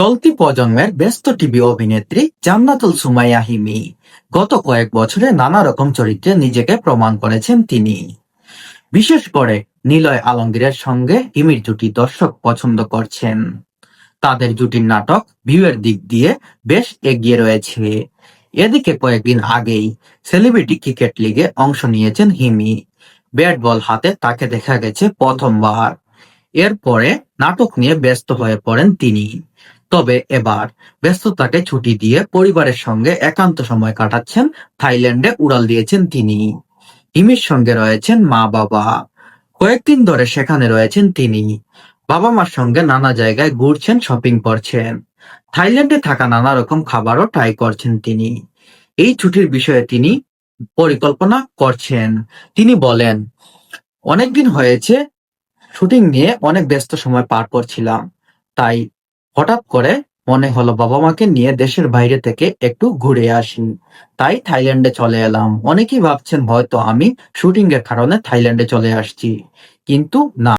চলতি প্রজন্মের ব্যস্ত টিভি অভিনেত্রী জান্নাতুল সুমাইয়া হিমি। গত কয়েক বছরে নানা রকম চরিত্রে নিজেকে প্রমাণ করেছেন তিনি। বিশেষ করে নিলয় আলমগীরের সঙ্গে হিমির জুটি দর্শক পছন্দ করছেন। তাদের জুটির নাটক ভিউয়ের দিক দিয়ে বেশ এগিয়ে রয়েছে। এদিকে কয়েকদিন আগেই সেলিব্রিটি ক্রিকেট লিগে অংশ নিয়েছেন হিমি। ব্যাট বল হাতে তাকে দেখা গেছে প্রথমবার। এরপরে নাটক নিয়ে ব্যস্ত হয়ে পড়েন তিনি। তবে এবার ব্যস্ততাকে ছুটি দিয়ে পরিবারের সঙ্গে একান্ত সময় কাটাচ্ছেন থাইল্যান্ডে উড়াল দিয়েছেন তিনি। হিমির সঙ্গে রয়েছেন মা বাবা। কয়েকদিন ধরে সেখানে রয়েছেন তিনি। বাবা মার সঙ্গে নানা জায়গায় ঘুরছেন, শপিং করছেন। থাইল্যান্ডে থাকা নানা রকম খাবারও ট্রাই করছেন তিনি। এই ছুটির বিষয়ে তিনি পরিকল্পনা করছেন। তিনি বলেন, অনেকদিন হয়েছে, শুটিং নিয়ে অনেক ব্যস্ত সময় পার করছিলাম। তাই হঠাৎ করে মনে হলো বাবা মাকে নিয়ে দেশের বাইরে থেকে একটু ঘুরে আসি। তাই থাইল্যান্ডে চলে এলাম। অনেকেই ভাবছেন হয়তো আমি শুটিং এর কারণে থাইল্যান্ডে চলে আসছি। কিন্তু না।